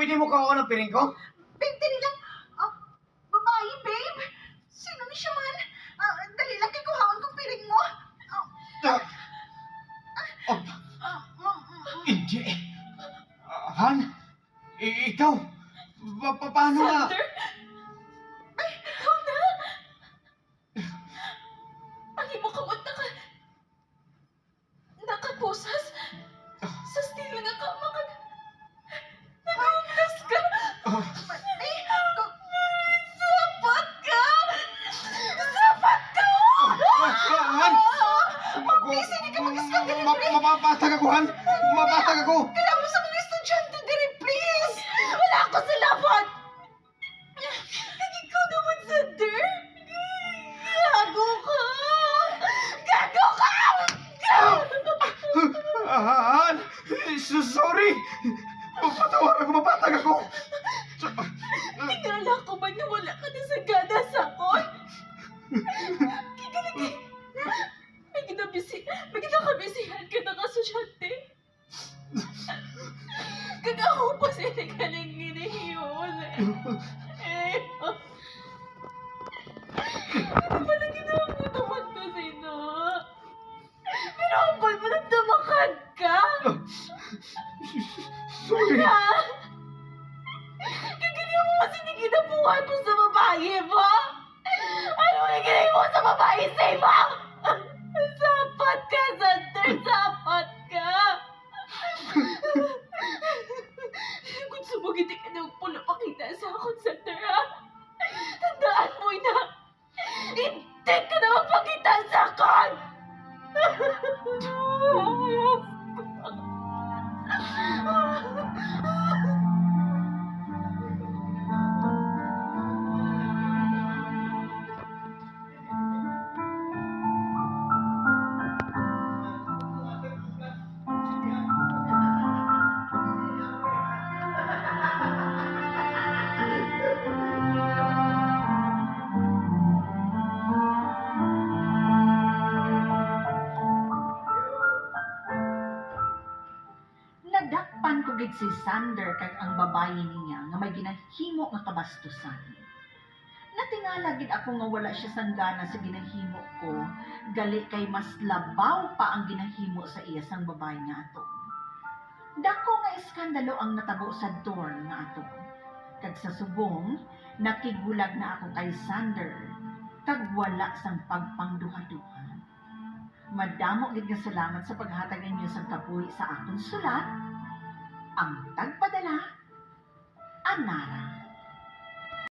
Pwede mo kawa ng piring ko? Babe, dali lang. Ah, babae, babe. Sino ni siya man? Ah, dali lang kay kuhaon kong piring mo. Ah, Ah, oh, ah, ma- ma- hindi. Ah, Han? I- ikaw? Pa- pa- paano nga? Sander? Ma- pre. Mababatag ako, Han! Mababatag ako! Kaya mo sa mga estudyante diri, please. Wala ako sa! Kag ikaw naman, Sander! Gago ka! Gago ka! Ah, Han! So- Sorry! Patawaran ko, mabatag ako! na kasusyante. Kagaho pa sila ka ng ginihiyon. Eh, ano pala ginamutuman ko sino? Pero ang bal mo nagdamakad ka? Sorry! Kaganyan mo kasi hindi kinabuhay mo sa babae mo? Ano yung ginay mo sa babae sa ka na pulo pakita sa Sander, ha? Tandaan mo na! Hindi ka na magpakita sa akon! Gid si Sander kag ang babae niya nga may ginahimo nga kabastusan. Natingala gid ako nga wala siya sanggana sa ginahimo ko, gali kay mas labaw pa ang ginahimo sa iya sang babae nga ato. Dako nga iskandalo ang natabo sa door nga ato. Kag sa subong, nakigulag na ako kay Sander, kag wala sang pagpangduha-duha. Madamo gid nga salamat sa paghatag ninyo sa kapuhi sa akong sulat. Ang tagpadala, Anara.